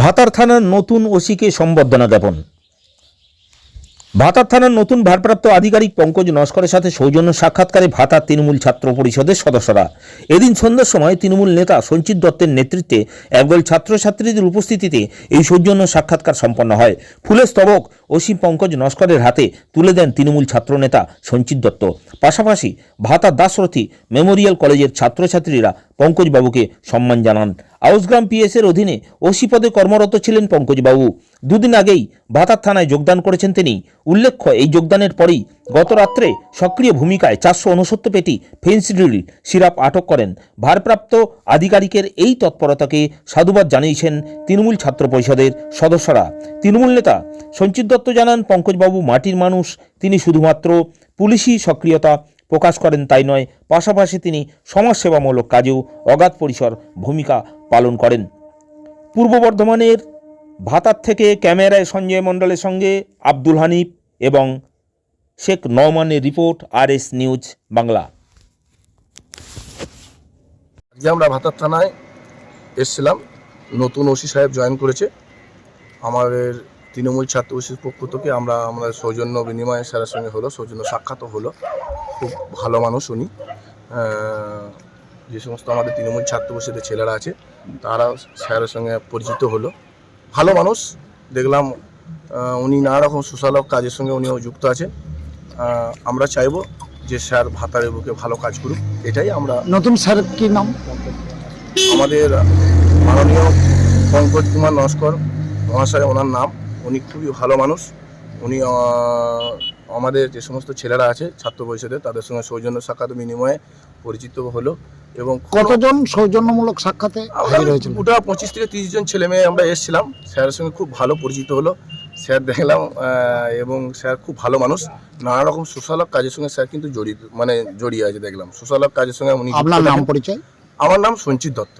ভাতার থানার নতুন ওসিকে সম্বর্ধনা জ্ঞাপন। ভাতার থানার নতুন ভারপ্রাপ্ত আধিকারিক পঙ্কজ নস্করের সাথে সৌজন্য সাক্ষাৎকারে ভাতার তৃণমূল ছাত্র পরিষদের সদস্যরা। এদিন সন্ধ্যার সময় তৃণমূল নেতা সঞ্চিত দত্তের নেতৃত্বে একদল ছাত্রছাত্রীদের উপস্থিতিতে এই সৌজন্য সাক্ষাৎকার সম্পন্ন হয়। ফুলের স্তবক ওসি পঙ্কজ নস্করের হাতে তুলে দেন তৃণমূল ছাত্রনেতা সঞ্চিত দত্ত। পাশাপাশি ভাতা দাসরথী মেমোরিয়াল কলেজের ছাত্রছাত্রীরা পঙ্কজবাবুকে সম্মান জানান। আউসগ্রাম পিএসের অধীনে ওসি পদে কর্মরত ছিলেন পঙ্কজবাবু। দুদিন আগেই ভাতার থানায় যোগদান করেছেন তিনি। উল্লেখ্য, এই যোগদানের পরেই গত রাত্রে সক্রিয় ভূমিকায় চারশো উনসত্তর পেটি ফেন্সিডিল সিরাপ আটক করেন। ভারপ্রাপ্ত আধিকারিকের এই তৎপরতাকে সাধুবাদ জানিয়েছেন তৃণমূল ছাত্র পরিষদের সদস্যরা। তৃণমূল নেতা সঞ্চিত দত্ত জানান, পঙ্কজবাবু মাটির মানুষ, তিনি শুধুমাত্র পুলিশি সক্রিয়তা প্রকাশ করেন তাই নয়, পাশাপাশি তিনি সমাজসেবামূলক কাজেও অগাধ পরিসর ভূমিকা পালন করেন। পূর্ব বর্ধমানের ভাতার থেকে ক্যামেরায় সঞ্জয় মণ্ডলের সঙ্গে আব্দুল হানিফ এবং Sheikh নওমানের report R S news Bangla. আজকে আমরা ভাতার থানায় এসছিলাম। নতুন ওসি সাহেব জয়েন করেছে। আমাদের তৃণমূল ছাত্র ওসির পক্ষ থেকে আমরা আমাদের সৌজন্য বিনিময় স্যারের সঙ্গে হলো, সৌজন্য সাক্ষাৎও হলো। খুব ভালো মানুষ উনি। যে সমস্ত আমাদের তৃণমূল ছাত্র ওসিদের ছেলেরা আছে তারা স্যারের সঙ্গে পরিচিত হলো। ভালো মানুষ। দেখলাম উনি নানা রকম সোশ্যাল কাজের সঙ্গে উনিও যুক্ত আছে আমরা চাইব যে স্যার ভাতারের বুকে ভালো কাজ করুক এটাই আমরা নতুন স্যার কি নাম? আমাদের মাননীয় পঙ্কজ কুমার নস্কর মহাশয় ওনার নাম। উনি খুবই ভালো মানুষ। উনি আমাদের যে সমস্ত ছেলেরা আছে ছাত্র পরিষদে তাদের সঙ্গে সৌজন্য সাক্ষাৎ বিনিময়ে পরিচিত হলো এবং কতজন সৌজন্যমূলক সাক্ষাতে হাজির হয়েছিল? গোটা পঁচিশ থেকে তিরিশ জন ছেলে মেয়ে আমরা এসেছিলাম। স্যারের সঙ্গে খুব ভালো পরিচিত হলো। স্যার দেখলাম এবং স্যার খুব ভালো মানুষ। নানা রকম সোশ্যাল কাজের সঙ্গে স্যার কিন্তু জড়িত মানে জড়িয়ে আছে দেখলাম। সোশ্যাল কাজের সঙ্গে উনি আপনার নাম পরিচয়? আমার নাম সঞ্চিত দত্ত।